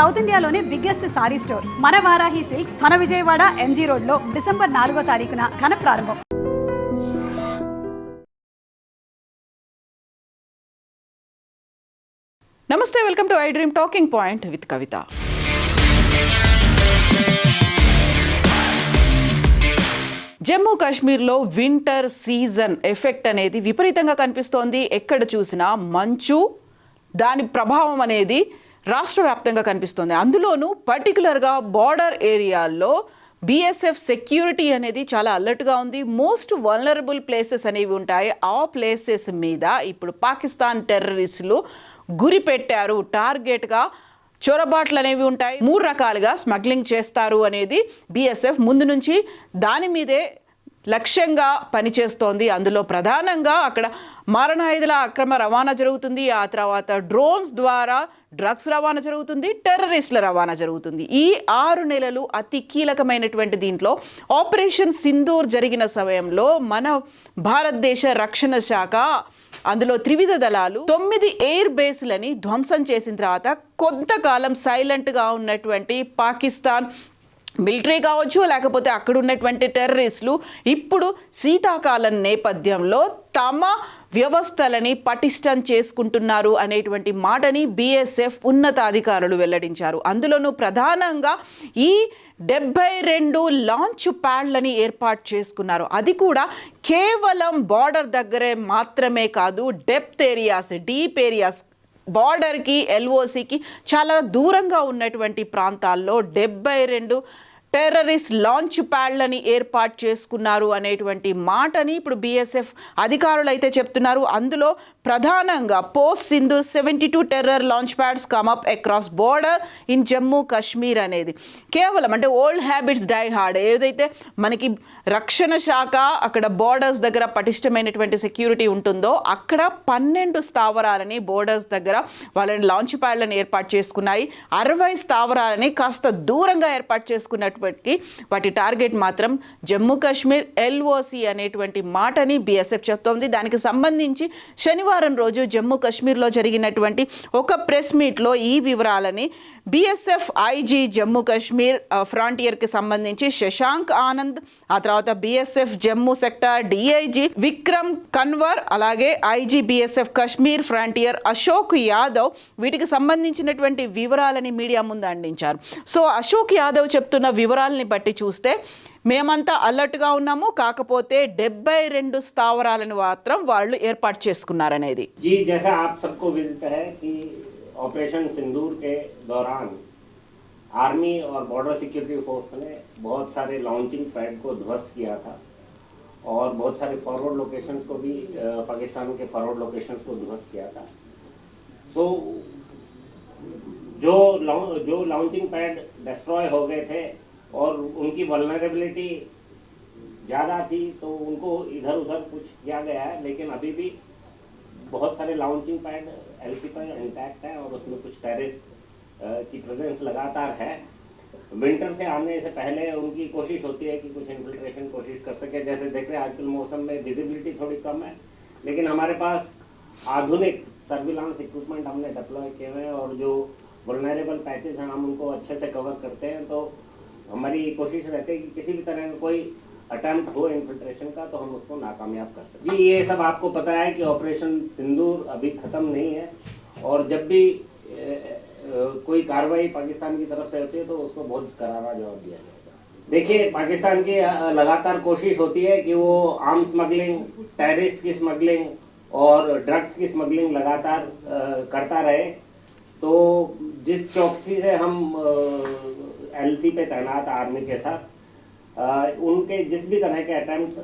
South ఇండియాలోనే biggest sorry store. మన Varahi silks మన విజయవాడ ఎంజీ రోడ్లో డిసెంబర్ నాలుగో తారీఖున ఘన ప్రారంభం. నమస్తే welcome to I dream talking point with Kavitha. Jammu కాశ్మీర్లో వింటర్ సీజన్ ఎఫెక్ట్ అనేది విపరీతంగా కనిపిస్తోంది. ఎక్కడ చూసినా మంచు దాని ప్రభావం అనేది రాష్ట్ర వ్యాప్తంగా కనిపిస్తోంది. అందులోనూ పర్టికులర్గా బార్డర్ ఏరియాల్లో బీఎస్ఎఫ్ సెక్యూరిటీ అనేది చాలా అలర్ట్గా ఉంది. మోస్ట్ వల్నరబుల్ ప్లేసెస్ అనేవి ఉంటాయి. ఆ ప్లేసెస్ మీద ఇప్పుడు పాకిస్తాన్ టెర్రరిస్టులు గురి పెట్టారు. టార్గెట్గా చొరబాట్లు అనేవి ఉంటాయి. మూడు రకాలుగా స్మగ్లింగ్ చేస్తారు అనేది బీఎస్ఎఫ్ ముందు నుంచి దాని మీదే లక్ష్యంగా పనిచేస్తోంది. అందులో ప్రధానంగా అక్కడ మారణాయుధుల అక్రమ రవాణా జరుగుతుంది. ఆ తర్వాత డ్రోన్స్ ద్వారా డ్రగ్స్ రవాణా జరుగుతుంది. టెర్రరిస్టుల రవాణా జరుగుతుంది. ఈ ఆరు నెలలు అతి కీలకమైనటువంటి దీంట్లో ఆపరేషన్ సింధూర్ జరిగిన సమయంలో మన భారతదేశ రక్షణ శాఖ అందులో త్రివిధ దళాలు తొమ్మిది ఎయిర్ బేస్లని ధ్వంసం చేసిన తర్వాత కొంతకాలం సైలెంట్గా ఉన్నటువంటి పాకిస్తాన్ మిలిటరీ కావచ్చు లేకపోతే అక్కడ ఉన్నటువంటి టెర్రరిస్టులు ఇప్పుడు శీతాకాలం నేపథ్యంలో తమ వ్యవస్థలని పటిష్టం చేసుకుంటున్నారు అనేటువంటి మాటని బీఎస్ఎఫ్ ఉన్నతాధికారులు వెల్లడించారు. అందులోనూ ప్రధానంగా ఈ డెబ్బై రెండు లాంచ్ ప్యాడ్లని ఏర్పాటు చేసుకున్నారు. అది కూడా కేవలం బార్డర్ దగ్గరే మాత్రమే కాదు డెప్త్ ఏరియాస్ డీప్ ఏరియాస్ బార్డర్కి ఎల్ఓసికి చాలా దూరంగా ఉన్నటువంటి ప్రాంతాల్లో డెబ్బై రెండు టెర్రరిస్ట్ లాంచ్ ప్యాడ్లని ఏర్పాటు చేసుకున్నారు అనేటువంటి మాటని ఇప్పుడు బీఎస్ఎఫ్ అధికారులు అయితే చెప్తున్నారు. అందులో ప్రధానంగా post Sindoor seventy two terror launch pads come up across border in Jammu Kashmir అనేది. కేవలం అంటే ఓల్డ్ హ్యాబిట్స్ డై హార్డ్ ఏదైతే మనకి రక్షణ శాఖ అక్కడ బోర్డర్స్ దగ్గర పటిష్టమైనటువంటి సెక్యూరిటీ ఉంటుందో అక్కడ పన్నెండు స్థావరాలని బోర్డర్స్ దగ్గర వాళ్ళని లాంచ్ ప్యాడ్లను ఏర్పాటు చేసుకున్నాయి. అరవై స్థావరాలని కాస్త దూరంగా ఏర్పాటు చేసుకున్నటువంటి వాటి టార్గెట్ మాత్రం జమ్మూ కాశ్మీర్ ఎల్ఓసి అనేటువంటి మాటని బీఎస్ఎఫ్ చెప్తోంది. దానికి సంబంధించి శనివారం రోజు జమ్మూ కాశ్మీర్లో జరిగినటువంటి ఒక ప్రెస్ మీట్లో ఈ వివరాలని బీఎస్ఎఫ్ ఐజీ జమ్మూ కాశ్మీర్ ఫ్రాంటియర్కి సంబంధించి శశాంక్ ఆనంద్ ఆ తర్వాత BSF Jammu sector DIG Vikram Kanwar అలాగే IG BSF Kashmir frontier Ashok Yadav వీటికి సంబంధించినటువంటి వివరాలని మీడియా ముందు అందించారు. సో అశోక్ యాదవ్ చెప్తున్న వివరాలని బట్టి చూస్తే మేమంతా అలర్ట్గా ఉన్నాము కాకపోతే డెబ్బై రెండు స్థావరాలను మాత్రం వాళ్ళు ఏర్పాటు చేసుకున్నారనేది जी जैसा आप सबको विदित है कि ऑपरेशन सिंदूर के दौरान आर्मी और बॉर्डर सिक्योरिटी फोर्स ने बहुत सारे लॉन्चिंग पैड को ध्वस्त किया था और बहुत सारे फॉरवर्ड लोकेशंस को भी अ, पाकिस्तान के फॉरवर्ड लोकेशंस को ध्वस्त किया था सो जो लॉ- जो लॉन्चिंग पैड डिस्ट्रॉय हो गए थे और उनकी वल्नरेबिलिटी ज़्यादा थी तो उनको इधर उधर कुछ किया गया है, लेकिन अभी भी बहुत सारे लॉन्चिंग पैड एलसी पर इंटैक्ट है और उसमें कुछ टेरिस की प्रेजेंस लगातार है। विंटर से आने से पहले उनकी कोशिश होती है कि कुछ इन्फिल्ट्रेशन कोशिश कर सके। जैसे देख रहे हैं, आजकल मौसम में विजिबिलिटी थोड़ी कम है, लेकिन हमारे पास आधुनिक सर्विलांस इक्विपमेंट हमने डिप्लॉय किए हुए हैं और जो वनरेबल पैचेज हैं, हम उनको अच्छे से कवर करते हैं। तो हमारी कोशिश रहती है कि किसी भी तरह का कोई अटेम्प्ट हो इन्फिल्ट्रेशन का तो हम उसको नाकामयाब कर सकें जी, ये सब आपको पता है कि ऑपरेशन सिंदूर अभी खत्म नहीं है, और जब भी कोई कार्रवाई पाकिस्तान की तरफ़ से होती है तो उसको बहुत करारा जवाब दिया जाएगा देखिए, पाकिस्तान की लगातार कोशिश होती है कि वो आर्म स्मगलिंग टेररिस्ट की स्मगलिंग और ड्रग्स की स्मगलिंग लगातार करता रहे। तो जिस चौकसी से हम एलसी पे तैनात आर्मी के साथ। अ, उनके जिस भी तरह के अटेम्प्ट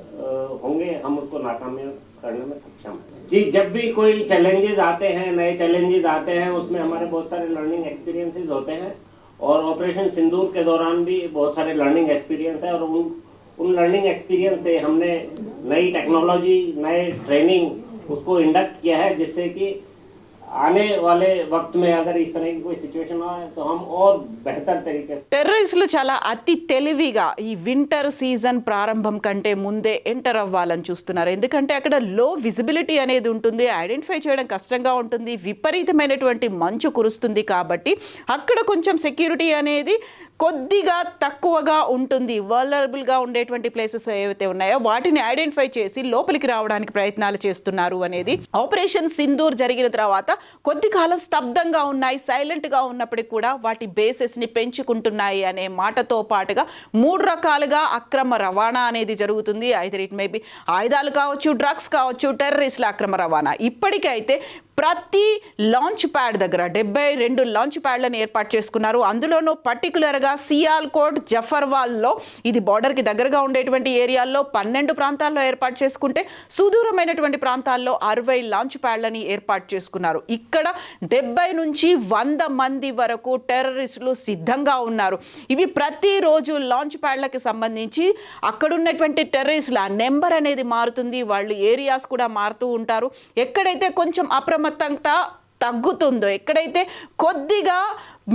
होंगे हम उसको नाकामयाब करने में सक्षम हैं। जी जब भी कोई चैलेंजेस आते हैं नए चैलेंजेस आते हैं उसमें हमारे बहुत सारे लर्निंग एक्सपीरियंसेस होते हैं और ऑपरेशन सिंदूर के दौरान भी बहुत सारे लर्निंग एक्सपीरियंस है और उन उन लर्निंग एक्सपीरियंस से हमने नई टेक्नोलॉजी नए ट्रेनिंग उसको इंडक्ट किया है जिससे कि టెర్రరిస్టులు చాలా అతి తెలివిగా ఈ వింటర్ సీజన్ ప్రారంభం కంటే ముందే ఎంటర్ అవ్వాలని చూస్తున్నారు. ఎందుకంటే అక్కడ లో విజిబిలిటీ అనేది ఉంటుంది ఐడెంటిఫై చేయడం కష్టంగా ఉంటుంది విపరీతమైనటువంటి మంచు కురుస్తుంది కాబట్టి అక్కడ కొంచెం సెక్యూరిటీ అనేది కొద్దిగా తక్కువగా ఉంటుంది. వలరబుల్గా ఉండేటువంటి ప్లేసెస్ ఏవైతే ఉన్నాయో వాటిని ఐడెంటిఫై చేసి లోపలికి రావడానికి ప్రయత్నాలు చేస్తున్నారు అనేది. ఆపరేషన్ సింధూర్ జరిగిన తర్వాత కొద్ది కాలం స్తబ్దంగా ఉన్నాయి సైలెంట్గా ఉన్నప్పటికీ కూడా వాటి బేసెస్ని పెంచుకుంటున్నాయి అనే మాటతో పాటుగా మూడు రకాలుగా అక్రమ రవాణా అనేది జరుగుతుంది. ఐదర్ ఇట్ మేబీ ఆయుధాలు కావచ్చు డ్రగ్స్ కావచ్చు టెర్రరిస్టుల అక్రమ రవాణా. ఇప్పటికైతే ప్రతి లాంచ్ ప్యాడ్ దగ్గర డెబ్బై రెండు లాంచ్ ప్యాడ్లను ఏర్పాటు చేసుకున్నారు. అందులోనూ పర్టికులర్గా సియాల్కోట్ జఫర్వాల్లో ఇది బార్డర్కి దగ్గరగా ఉండేటువంటి ఏరియాల్లో పన్నెండు ప్రాంతాల్లో ఏర్పాటు చేసుకుంటే సుదూరమైనటువంటి ప్రాంతాల్లో అరవై లాంచ్ ప్యాడ్లని ఏర్పాటు చేసుకున్నారు. ఇక్కడ డెబ్బై నుంచి వంద మంది వరకు టెర్రరిస్టులు సిద్ధంగా ఉన్నారు. ఇవి ప్రతిరోజు లాంచ్ ప్యాడ్లకి సంబంధించి అక్కడున్నటువంటి టెర్రరిస్టుల నెంబర్ అనేది మారుతుంది. వాళ్ళు ఏరియాస్ కూడా మారుతూ ఉంటారు. ఎక్కడైతే కొంచెం అప్రమ అప్రమత్తత తగ్గుతుందో ఎక్కడైతే కొద్దిగా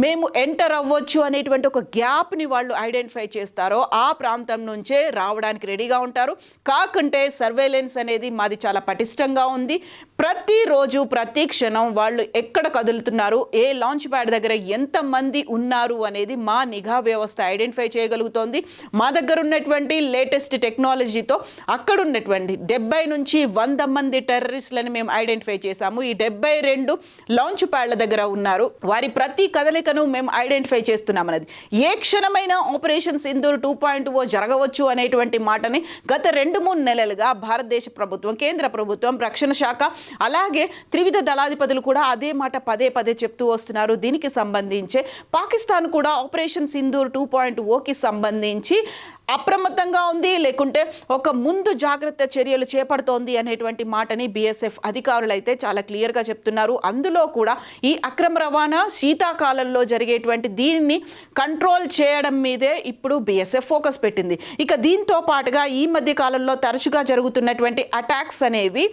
మేము ఎంటర్ అవ్వచ్చు అనేటువంటి ఒక గ్యాప్ని వాళ్ళు ఐడెంటిఫై చేస్తారో ఆ ప్రాంతం నుంచే రావడానికి రెడీగా ఉంటారు. కాకుంటే సర్వేలెన్స్ అనేది మాది చాలా పటిష్టంగా ఉంది. ప్రతిరోజు ప్రతి క్షణం వాళ్ళు ఎక్కడ కదులుతున్నారు? ఏ లాంచ్ ప్యాడ్ దగ్గర ఎంతమంది ఉన్నారు అనేది మా నిఘా వ్యవస్థ ఐడెంటిఫై చేయగలుగుతోంది. మా దగ్గర ఉన్నటువంటి లేటెస్ట్ టెక్నాలజీతో అక్కడ ఉన్నటువంటి డెబ్బై నుంచి వంద మంది టెర్రరిస్టులను మేము ఐడెంటిఫై చేశాము. ఈ డెబ్బై రెండు లాంచ్ ప్యాడ్ల దగ్గర ఉన్నారు. వారి ప్రతి కదలికను మేము ఐడెంటిఫై చేస్తున్నాం అనేది. ఏ క్షణమైన operation Sindoor two point O జరగవచ్చు అనేటువంటి మాటని గత రెండు మూడు నెలలుగా భారతదేశ ప్రభుత్వం కేంద్ర ప్రభుత్వం రక్షణ శాఖ అలాగే త్రివిధ దళాధిపతులు కూడా అదే మాట పదే పదే చెప్తూ వస్తున్నారు. దీనికి సంబంధించే పాకిస్తాన్ కూడా ఆపరేషన్ సింధూర్ టూ పాయింట్ ఓకి సంబంధించి అప్రమత్తంగా ఉంది లేకుంటే ఒక ముందు జాగ్రత్త చర్యలు చేపడుతోంది అనేటువంటి మాటని బీఎస్ఎఫ్ అధికారులు అయితే చాలా క్లియర్గా చెప్తున్నారు. అందులో కూడా ఈ అక్రమ రవాణా శీతాకాలంలో జరిగేటువంటి దీనిని కంట్రోల్ చేయడం మీదే ఇప్పుడు బీఎస్ఎఫ్ ఫోకస్ పెట్టింది. ఇక దీంతో పాటుగా ఈ మధ్య కాలంలో తరచుగా జరుగుతున్నటువంటి అటాక్స్ అనేవి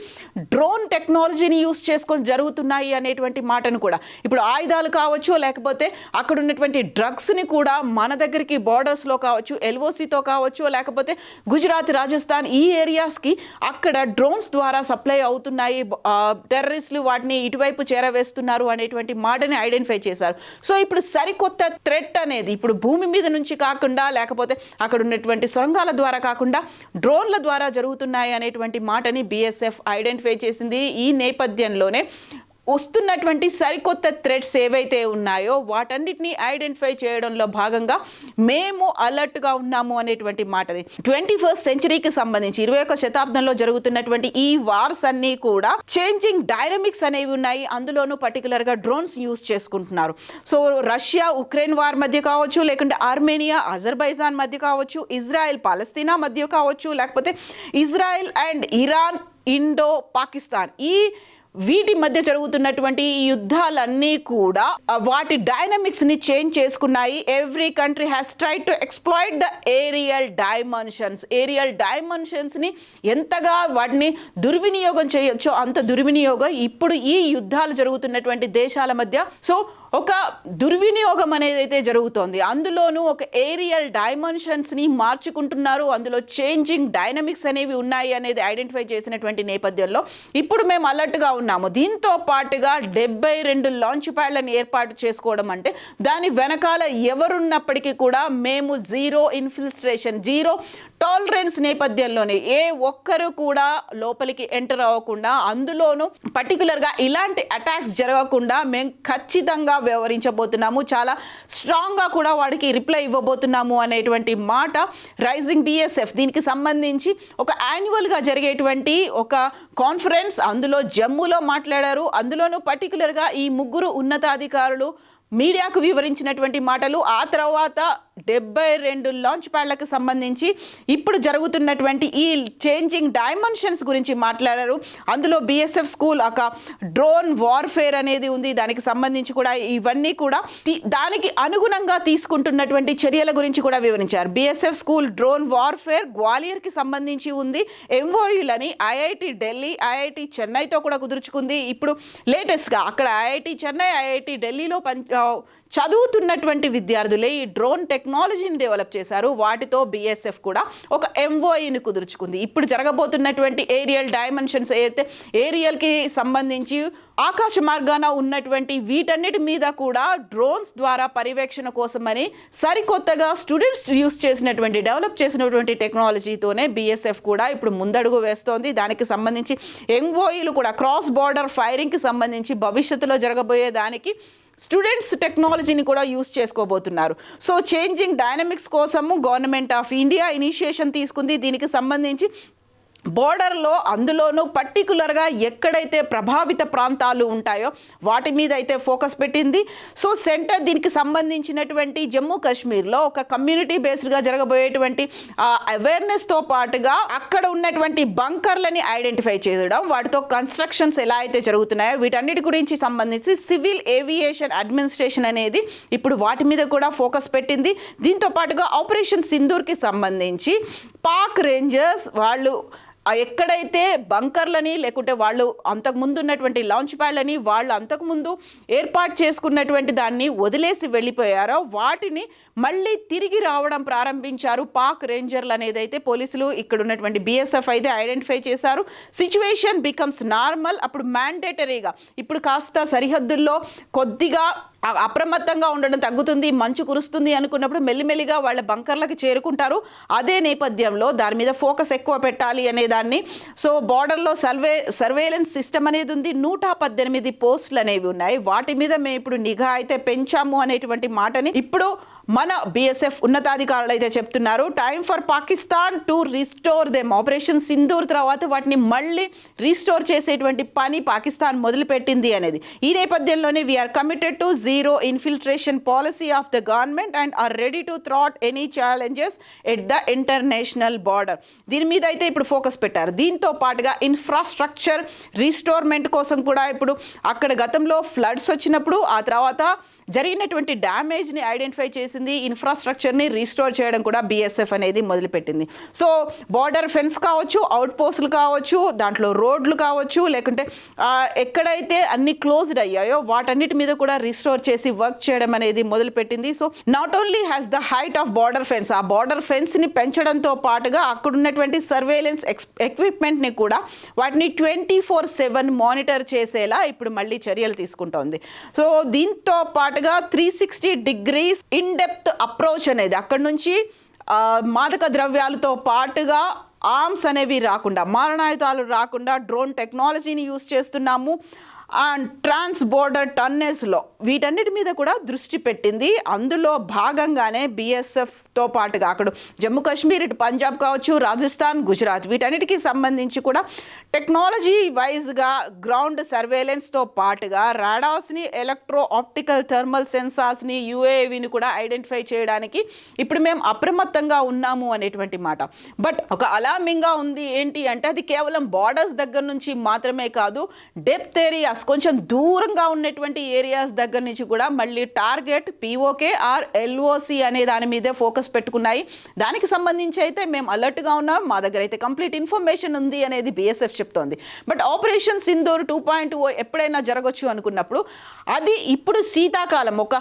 డ్రోన్ టెక్నాలజీని యూస్ చేసుకొని జరుగుతున్నాయి అనేటువంటి మాటను కూడా. ఇప్పుడు ఆయుధాలు కావచ్చు లేకపోతే అక్కడ ఉన్నటువంటి డ్రగ్స్ని కూడా మన దగ్గరికి బార్డర్స్లో కావచ్చు ఎల్ఓసితో కావచ్చు లేకపోతే గుజరాత్ రాజస్థాన్ ఈ ఏరియాస్కి అక్కడ డ్రోన్స్ ద్వారా సప్లై అవుతున్నాయి. టెర్రరిస్టులు వాటిని ఇటువైపు చేరవేస్తున్నారు అనేటువంటి మాటని ఐడెంటిఫై చేశారు. సో ఇప్పుడు సరికొత్త థ్రెట్ అనేది ఇప్పుడు భూమి మీద నుంచి కాకుండా లేకపోతే అక్కడ ఉన్నటువంటి సొరంగాల ద్వారా కాకుండా డ్రోన్ల ద్వారా జరుగుతున్నాయి అనేటువంటి మాటని బీఎస్ఎఫ్ ఐడెంటిఫై చేసింది. ఈ నేపథ్యంలోనే వస్తున్నటువంటి సరికొత్త థ్రెడ్స్ ఏవైతే ఉన్నాయో వాటన్నిటిని ఐడెంటిఫై చేయడంలో భాగంగా మేము అలర్ట్గా ఉన్నాము అనేటువంటి మాటది. ట్వంటీ ఫస్ట్ సెంచరీకి సంబంధించి ఇరవై ఒక్క శతాబ్దంలో జరుగుతున్నటువంటి ఈ వార్స్ అన్నీ కూడా చేంజింగ్ డైనమిక్స్ అనేవి ఉన్నాయి. అందులోనూ పర్టికులర్గా డ్రోన్స్ యూస్ చేసుకుంటున్నారు. సో రష్యా ఉక్రెయిన్ వార్ మధ్య కావచ్చు లేకుంటే ఆర్మేనియా అజర్బైజాన్ మధ్య కావచ్చు ఇజ్రాయెల్ పాలస్తీనా మధ్య కావచ్చు లేకపోతే Israel and Iran Indo Pakistan ఈ వీటి మధ్య జరుగుతున్నటువంటి ఈ యుద్ధాలన్నీ కూడా వాటి డైనమిక్స్ని చేంజ్ చేసుకున్నాయి. Every country has try to exploit the aerial dimensions aerial డైమెన్షన్స్ని ఎంతగా వాటిని దుర్వినియోగం చేయొచ్చో అంత దుర్వినియోగం ఇప్పుడు ఈ యుద్ధాలు జరుగుతున్నటువంటి దేశాల మధ్య. సో ఒక దుర్వినియోగం అనేది అయితే జరుగుతోంది. అందులోనూ ఒక ఏరియల్ డైమెన్షన్స్ని మార్చుకుంటున్నారు. అందులో చేంజింగ్ డైనమిక్స్ అనేవి ఉన్నాయి అనేది ఐడెంటిఫై చేసినటువంటి నేపథ్యంలో ఇప్పుడు మేము అలర్ట్గా ఉన్నాము. దీంతో పాటుగా డెబ్బై రెండు లాంచ్ ప్యాడ్లను ఏర్పాటు చేసుకోవడం అంటే దాని వెనకాల ఎవరున్నప్పటికీ కూడా మేము జీరో ఇన్ఫిల్స్ట్రేషన్ జీరో టాలరెన్స్ నేపథ్యంలోనే ఏ ఒక్కరు కూడా లోపలికి ఎంటర్ అవ్వకుండా అందులోనూ పర్టికులర్గా ఇలాంటి అటాక్స్ జరగకుండా మేము ఖచ్చితంగా వ్యవహరించబోతున్నాము. చాలా స్ట్రాంగ్గా కూడా వాడికి రిప్లై ఇవ్వబోతున్నాము అనేటువంటి మాట రైజింగ్ బిఎస్ఎఫ్ దీనికి సంబంధించి ఒక యాన్యువల్గా జరిగేటువంటి ఒక కాన్ఫరెన్స్ అందులో జమ్మూలో మాట్లాడారు. అందులోనూ పర్టికులర్గా ఈ ముగ్గురు ఉన్నతాధికారులు మీడియాకు వివరించినటువంటి మాటలు. ఆ తర్వాత డెబ్బై రెండు లాంచ్ ప్యాడ్లకు సంబంధించి ఇప్పుడు జరుగుతున్నటువంటి ఈ చేంజింగ్ డైమెన్షన్స్ గురించి మాట్లాడారు. అందులో బిఎస్ఎఫ్ స్కూల్ ఒక డ్రోన్ వార్ఫేర్ అనేది ఉంది. దానికి సంబంధించి కూడా ఇవన్నీ కూడా దానికి అనుగుణంగా తీసుకుంటున్నటువంటి చర్యల గురించి కూడా వివరించారు. బిఎస్ఎఫ్ స్కూల్ డ్రోన్ వార్ఫేర్ గ్వాలియర్కి సంబంధించి ఉంది. ఎంఓయులని ఐఐటి ఢిల్లీ ఐఐటి చెన్నైతో కూడా కుదుర్చుకుంది. ఇప్పుడు లేటెస్ట్గా అక్కడ ఐఐటి చెన్నై ఐఐటి ఢిల్లీలో పని చదువుతున్నటువంటి విద్యార్థులే ఈ డ్రోన్ టెక్ టెక్నాలజీని డెవలప్ చేశారు. వాటితో బీఎస్ఎఫ్ కూడా ఒక ఎంఓఈని కుదుర్చుకుంది. ఇప్పుడు జరగబోతున్నటువంటి ఏరియల్ డైమెన్షన్స్ అయితే ఏరియల్కి సంబంధించి ఆకాశ మార్గాన ఉన్నటువంటి వీటన్నిటి మీద కూడా డ్రోన్స్ ద్వారా పర్యవేక్షణ కోసమని సరికొత్తగా స్టూడెంట్స్ యూస్ చేసినటువంటి డెవలప్ చేసినటువంటి టెక్నాలజీతోనే బీఎస్ఎఫ్ కూడా ఇప్పుడు ముందడుగు వేస్తోంది. దానికి సంబంధించి ఎంఓఈలు కూడా క్రాస్ బార్డర్ ఫైరింగ్కి సంబంధించి భవిష్యత్తులో జరగబోయే దానికి స్టూడెంట్స్ టెక్నాలజీని కూడా యూస్ చేసుకోబోతున్నారు. సో చేంజింగ్ డైనమిక్స్ కోసము గవర్నమెంట్ ఆఫ్ ఇండియా ఇనిషియేషన్ తీసుకుంది. దీనికి సంబంధించి బోర్డర్లో అందులోనూ పర్టికులర్గా ఎక్కడైతే ప్రభావిత ప్రాంతాలు ఉంటాయో వాటి మీద అయితే ఫోకస్ పెట్టింది. సో సెంటర్ దీనికి సంబంధించినటువంటి జమ్మూ కాశ్మీర్లో ఒక కమ్యూనిటీ బేస్డ్గా జరగబోయేటువంటి అవేర్నెస్తో పాటుగా అక్కడ ఉన్నటువంటి బంకర్లని ఐడెంటిఫై చేయడం వాటితో కన్స్ట్రక్షన్స్ ఎలా అయితే జరుగుతున్నాయో వీటన్నిటి గురించి సంబంధించి సివిల్ ఏవియేషన్ అడ్మినిస్ట్రేషన్ అనేది ఇప్పుడు వాటి మీద కూడా ఫోకస్ పెట్టింది. దీంతో పాటుగా ఆపరేషన్ సింధూర్కి సంబంధించి పాక్ రేంజర్స్ వాళ్ళు ఎక్కడైతే బంకర్లని లేకుంటే వాళ్ళు అంతకుముందు ఉన్నటువంటి లాంచ్ ప్యాడ్లని వాళ్ళు అంతకుముందు ఏర్పాటు చేసుకున్నటువంటి దాన్ని వదిలేసి వెళ్ళిపోయారో వాటిని మళ్ళీ తిరిగి రావడం ప్రారంభించారు. పాక్ రేంజర్లు అనేది అయితే పోలీసులు ఇక్కడ ఉన్నటువంటి బిఎస్ఎఫ్ అయితే ఐడెంటిఫై చేశారు. సిచ్యువేషన్ బికమ్స్ నార్మల్ అప్పుడు మ్యాండేటరీగా. ఇప్పుడు కాస్త సరిహద్దుల్లో కొద్దిగా అప్రమత్తంగా ఉండడం తగ్గుతుంది మంచు కురుస్తుంది అనుకున్నప్పుడు మెల్లిమెల్లిగా వాళ్ళ బంకర్లకు చేరుకుంటారు. అదే నేపథ్యంలో దాని మీద ఫోకస్ ఎక్కువ పెట్టాలి అనే దాన్ని సో బార్డర్లో సర్వే సర్వేలెన్స్ సిస్టమ్ అనేది ఉంది. నూట పద్దెనిమిది పోస్టులు అనేవి ఉన్నాయి. వాటి మీద మేము ఇప్పుడు నిఘా అయితే పెంచాము అనేటువంటి మాటని ఇప్పుడు మన బీఎస్ఎఫ్ ఉన్నతాధికారులు అయితే చెప్తున్నారు time for Pakistan to restore them operation Sindoor తర్వాత వాటిని మళ్ళీ రీస్టోర్ చేసేటువంటి పని పాకిస్తాన్ మొదలుపెట్టింది అనేది. ఈ నేపథ్యంలోనే we're committed to zero infiltration policy of the government and are ready to thwart any challenges at the international border దీని మీద అయితే ఇప్పుడు ఫోకస్ పెట్టారు. దీంతో పాటుగా ఇన్ఫ్రాస్ట్రక్చర్ రీస్టోర్మెంట్ కోసం కూడా ఇప్పుడు అక్కడ గతంలో ఫ్లడ్స్ వచ్చినప్పుడు ఆ తర్వాత జరిగినటువంటి డ్యామేజ్ని ఐడెంటిఫై చేసింది ఇన్ఫ్రాస్ట్రక్చర్ని రీస్టోర్ చేయడం కూడా బీఎస్ఎఫ్ అనేది మొదలుపెట్టింది. సో బార్డర్ ఫెన్స్ కావచ్చు అవుట్ పోస్టులు కావచ్చు దాంట్లో రోడ్లు కావచ్చు లేకుంటే ఎక్కడైతే అన్ని క్లోజ్డ్ అయ్యాయో వాటన్నిటి మీద కూడా రీస్టోర్ చేసి వర్క్ చేయడం అనేది మొదలుపెట్టింది. So not only has the height of border fence ఆ బార్డర్ ఫెన్స్ని పెంచడంతో పాటుగా అక్కడ ఉన్నటువంటి సర్వేలెన్స్ ఎక్స్ ఎక్విప్మెంట్ని కూడా వాటిని ట్వంటీ ఫోర్ సెవెన్ మానిటర్ చేసేలా ఇప్పుడు మళ్ళీ చర్యలు తీసుకుంటోంది. సో దీంతో పాటు పాటుగా three sixty degrees in depth approach అనేది అక్కడ నుంచి మాదక ద్రవ్యాలతో పాటుగా ఆర్మ్స్ అనేవి రాకుండా మారణాయుధాలు రాకుండా డ్రోన్ టెక్నాలజీని యూస్ చేస్తున్నాము. ట్రాన్స్ బోర్డర్ టన్నేస్లో వీటన్నిటి మీద కూడా దృష్టి పెట్టింది. అందులో భాగంగానే బిఎస్ఎఫ్తో పాటుగా అక్కడ జమ్మూ కాశ్మీర్ ఇటు పంజాబ్ కావచ్చు రాజస్థాన్ గుజరాత్ వీటన్నిటికీ సంబంధించి కూడా టెక్నాలజీ వైజ్గా గ్రౌండ్ సర్వేలెన్స్తో పాటుగా రాడాస్ని ఎలక్ట్రో ఆప్టికల్ థర్మల్ సెన్సార్స్ని యుఏవిని కూడా ఐడెంటిఫై చేయడానికి ఇప్పుడు మేము అప్రమత్తంగా ఉన్నాము అనేటువంటి మాట. బట్ ఒక అలామింగ్గా ఉంది ఏంటి అంటే అది కేవలం బార్డర్స్ దగ్గర నుంచి మాత్రమే కాదు డెప్త్ ఏరియా ఏరియాస్ కొంచెం దూరంగా ఉన్నటువంటి ఏరియాస్ దగ్గర నుంచి కూడా మళ్ళీ టార్గెట్ పీఓకే ఆర్ ఎల్ఓసి అనే దాని మీదే ఫోకస్ పెట్టుకున్నాయి. దానికి సంబంధించి అయితే మేము అలర్ట్గా ఉన్నాం. మా దగ్గర అయితే కంప్లీట్ ఇన్ఫర్మేషన్ ఉంది అనేది బిఎస్ఎఫ్ చెప్తోంది. But operation Sindoor two point O ఎప్పుడైనా జరగచ్చు అనుకున్నప్పుడు అది ఇప్పుడు శీతాకాలం. ఒక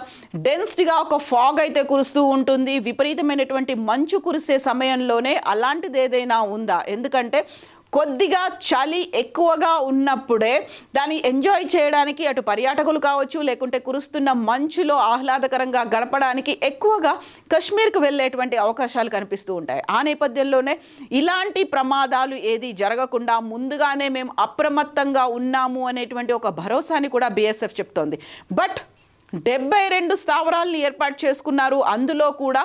డెన్స్డ్గా ఒక ఫాగ్ అయితే కురుస్తూ ఉంటుంది. విపరీతమైనటువంటి మంచు కురిసే సమయంలోనే అలాంటిది ఏదైనా ఉందా? ఎందుకంటే కొద్దిగా చలి ఎక్కువగా ఉన్నప్పుడే దాన్ని ఎంజాయ్ చేయడానికి అటు పర్యాటకులు కావచ్చు లేకుంటే కురుస్తున్న మంచులో ఆహ్లాదకరంగా గడపడానికి ఎక్కువగా కాశ్మీర్కి వెళ్ళేటువంటి అవకాశాలు కనిపిస్తూ ఉంటాయి. ఆ నేపథ్యంలోనే ఇలాంటి ప్రమాదాలు ఏది జరగకుండా ముందుగానే మేము అప్రమత్తంగా ఉన్నాము అనేటువంటి ఒక భరోసాని కూడా బిఎస్ఎఫ్ చెప్తోంది. బట్ డెబ్బై రెండు స్థావరాలను ఏర్పాటు చేసుకున్నారు. అందులో కూడా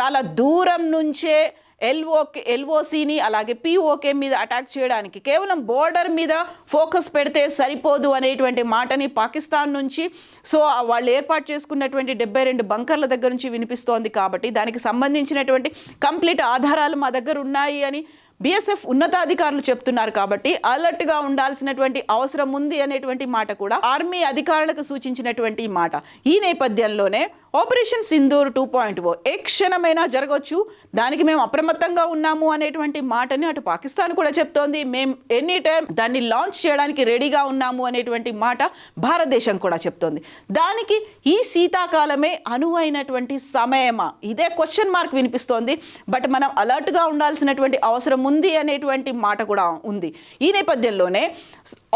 చాలా దూరం నుంచే ఎల్ఓకే ఎల్ఓసిని అలాగే పిఓకే మీద అటాక్ చేయడానికి కేవలం బోర్డర్ మీద ఫోకస్ పెడితే సరిపోదు అనేటువంటి మాటని పాకిస్తాన్ నుంచి సో వాళ్ళు ఏర్పాటు చేసుకున్నటువంటి డెబ్బై రెండు బంకర్ల దగ్గర నుంచి వినిపిస్తోంది కాబట్టి దానికి సంబంధించినటువంటి కంప్లీట్ ఆధారాలు మా దగ్గర ఉన్నాయి అని బీఎస్ఎఫ్ ఉన్నతాధికారులు చెప్తున్నారు కాబట్టి అలర్ట్గా ఉండాల్సినటువంటి అవసరం ఉంది అనేటువంటి మాట కూడా ఆర్మీ అధికారులకు సూచించినటువంటి మాట. ఈ నేపథ్యంలోనే operation Sindoor two point O ఏ క్షణమైనా జరగవచ్చు దానికి మేము అప్రమత్తంగా ఉన్నాము అనేటువంటి మాటని అటు పాకిస్తాన్ కూడా చెప్తోంది. మేము ఎనీ టైం దాన్ని లాంచ్ చేయడానికి రెడీగా ఉన్నాము అనేటువంటి మాట భారతదేశం కూడా చెప్తోంది. దానికి ఈ శీతాకాలమే అనువైనటువంటి సమయమా? ఇదే క్వశ్చన్ మార్క్ వినిపిస్తోంది. బట్ మనం అలర్ట్గా ఉండాల్సినటువంటి అవసరం ఉంది అనేటువంటి మాట కూడా ఉంది. ఈ నేపథ్యంలోనే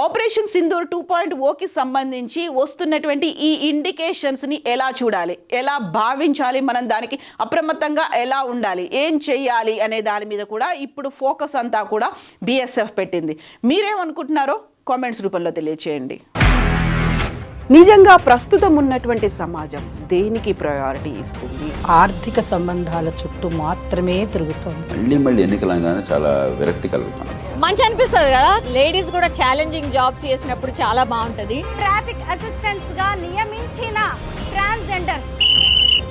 ఆపరేషన్ సింధూర్ టూ పాయింట్ ఓకి సంబంధించి వస్తున్నటువంటి ఈ ఇండికేషన్స్ని ఎలా చూడాలి? ఎలా భావించాలి? మనం దానికి అప్రమత్తంగా ఎలా ఉండాలి? ఏం చెయ్యాలి అనే దాని మీద కూడా ఇప్పుడు ఫోకస్ అంతా కూడా బిఎస్ఎఫ్ పెట్టింది. మీరేమనుకుంటున్నారో కామెంట్స్ రూపంలో తెలియచేయండి. నిజంగా ప్రస్తుతం ఉన్నటువంటి సమాజం దేనికి ప్రయారిటీ ఇస్తుంది? ఆర్థిక సంబంధాల చుట్టూ మాత్రమే తిరుగుతోంది. మళ్ళీ మళ్ళీ ఎన్నికలంగానే చాలా విరక్తి కలుగుతాను మంచి అనిపిస్తుంది కదా? లేడీస్ కూడా ఛాలెంజింగ్ జాబ్స్ చేసినప్పుడు చాలా బాగుంటది. ట్రాఫిక్ అసిస్టెంట్స్గా నియమించిన ట్రాన్స్జెండర్స్